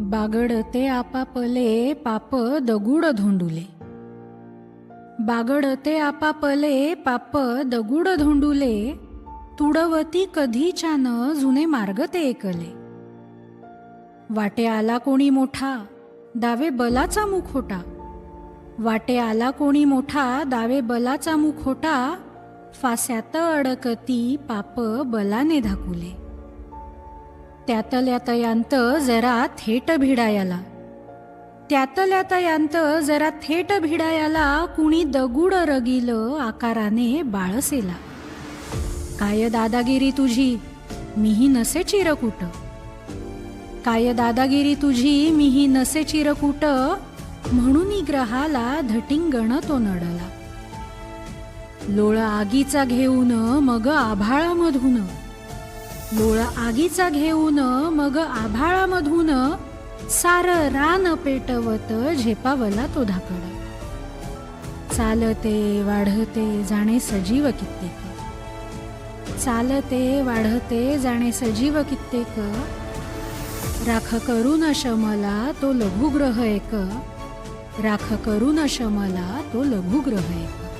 बागडते आपापले पाप दगुड धोंडुले. बागडते आपापले पाप दगुड धोंडुले तुडवती कधीच्यान जुने मार्ग ते ऐकले वाटे आला कोणी मोठा दावे बलाचा मुखोटा वाटे आला कोणी मोठा दावे बलाचा मुखोटा फास्यात अडकती पाप बलाने धाकुले. त्यातल्या तयांत जरा थेट भिडायाला. त्यातल्या तयांत जरा थेट भिडायाला कुणी दगुड रगिल आकाराने बाळसेला. काय दादागिरी तुझी? मीही नसे चिरकुट. काय दादागिरी तुझी? मीही नसे चिरकुट. म्हणून ग्रहाला धटिंगण तो नडला. लोळ आगीचा घेऊन मग आभाळामधून लोळ आगीचा घेऊन मग आभाळामधून सार रान पेटवत झेपावला तो धाकड. चालते वाढते जाणे सजीव कित्येक. चालते वाढते जाणे सजीव कित्येक. राख करून शमला तो लघुग्रह एक. राख करून शमला तो लघुग्रह एक.